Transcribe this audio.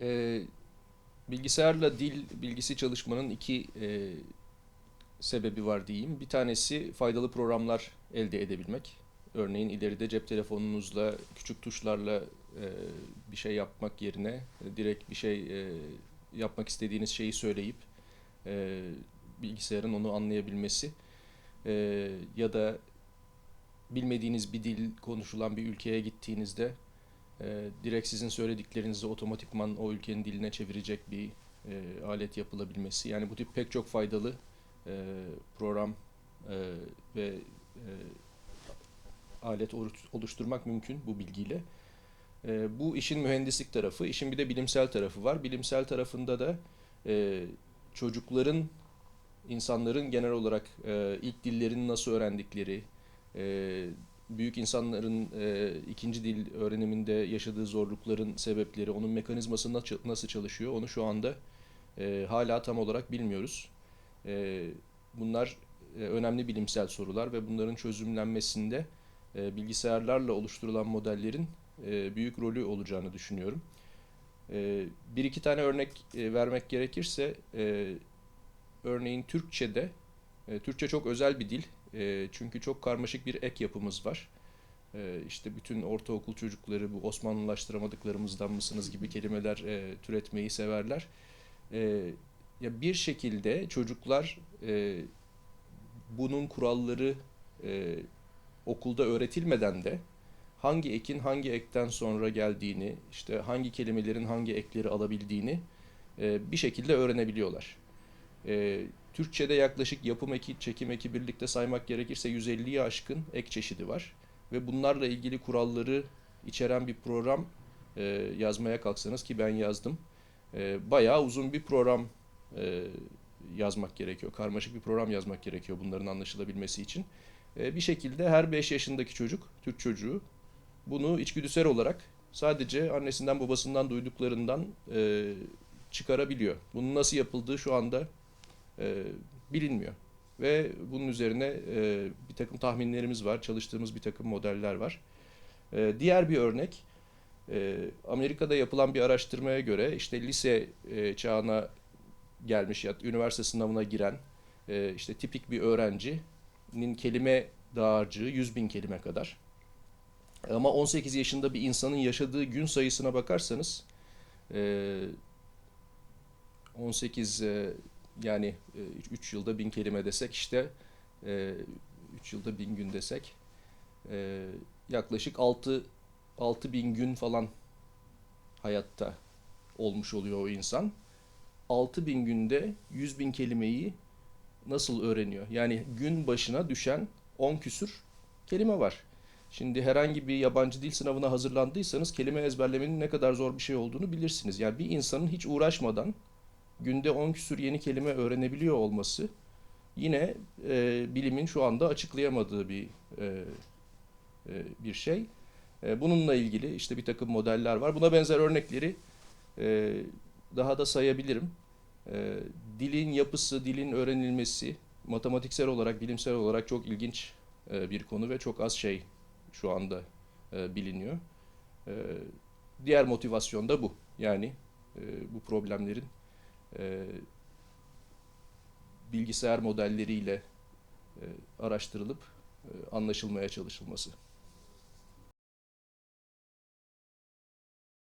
Ee, bilgisayarla dil bilgisi çalışmanın iki e, sebebi var diyeyim. Bir tanesi faydalı programlar elde edebilmek. Örneğin ileride cep telefonunuzla küçük tuşlarla e, bir şey yapmak yerine e, direkt bir şey e, yapmak istediğiniz şeyi söyleyip e, bilgisayarın onu anlayabilmesi E, ya da bilmediğiniz bir dil konuşulan bir ülkeye gittiğinizde e, direkt sizin söylediklerinizi otomatikman o ülkenin diline çevirecek bir e, alet yapılabilmesi. Yani bu tip pek çok faydalı e, program e, ve e, alet oluşturmak mümkün bu bilgiyle. E, bu işin mühendislik tarafı, işin bir de bilimsel tarafı var. Bilimsel tarafında da e, çocukların, insanların genel olarak e, ilk dillerini nasıl öğrendikleri, e, büyük insanların e, ikinci dil öğreniminde yaşadığı zorlukların sebepleri, onun mekanizması nasıl çalışıyor, onu şu anda e, hala tam olarak bilmiyoruz. E, bunlar e, önemli bilimsel sorular ve bunların çözümlenmesinde e, bilgisayarlarla oluşturulan modellerin e, büyük rolü olacağını düşünüyorum. E, bir iki tane örnek e, vermek gerekirse, e, örneğin Türkçe'de, Türkçe çok özel bir dil. E, çünkü çok karmaşık bir ek yapımız var. E, işte bütün ortaokul çocukları bu Osmanlılaştıramadıklarımızdan mısınız gibi kelimeler e, türetmeyi severler. E, ya bir şekilde çocuklar e, bunun kuralları e, okulda öğretilmeden de hangi ekin hangi ekten sonra geldiğini, işte hangi kelimelerin hangi ekleri alabildiğini e, bir şekilde öğrenebiliyorlar. E, Türkçe'de yaklaşık yapım eki, çekim eki birlikte saymak gerekirse 150'yi aşkın ek çeşidi var. Ve bunlarla ilgili kuralları içeren bir program e, yazmaya kalksanız ki ben yazdım. E, bayağı uzun bir program e, yazmak gerekiyor. Karmaşık bir program yazmak gerekiyor bunların anlaşılabilmesi için. E, bir şekilde her 5 yaşındaki çocuk, Türk çocuğu bunu içgüdüsel olarak sadece annesinden babasından duyduklarından e, çıkarabiliyor. Bunun nasıl yapıldığı şu anda e, bilinmiyor. Ve bunun üzerine e, bir takım tahminlerimiz var, çalıştığımız bir takım modeller var. E, diğer bir örnek, e, Amerika'da yapılan bir araştırmaya göre işte lise e, çağına gelmiş ya üniversite sınavına giren e, işte tipik bir öğrencinin kelime dağarcığı 100 bin kelime kadar. Ama 18 yaşında bir insanın yaşadığı gün sayısına bakarsanız e, 18 e, yani 3 yılda 1000 kelime desek işte 3 yılda 1000 gün desek e, yaklaşık 6 6000 gün falan hayatta olmuş oluyor o insan. 6000 günde 100 bin kelimeyi nasıl öğreniyor? Yani gün başına düşen 10 küsür kelime var. Şimdi herhangi bir yabancı dil sınavına hazırlandıysanız kelime ezberlemenin ne kadar zor bir şey olduğunu bilirsiniz. Yani bir insanın hiç uğraşmadan günde 10 küsür yeni kelime öğrenebiliyor olması yine e, bilimin şu anda açıklayamadığı bir e, e, bir şey. E, bununla ilgili işte bir takım modeller var. Buna benzer örnekleri e, daha da sayabilirim. E, dilin yapısı, dilin öğrenilmesi matematiksel olarak, bilimsel olarak çok ilginç e, bir konu ve çok az şey şu anda e, biliniyor. E, diğer motivasyon da bu. Yani e, bu problemlerin e, bilgisayar modelleriyle e, araştırılıp e, anlaşılmaya çalışılması.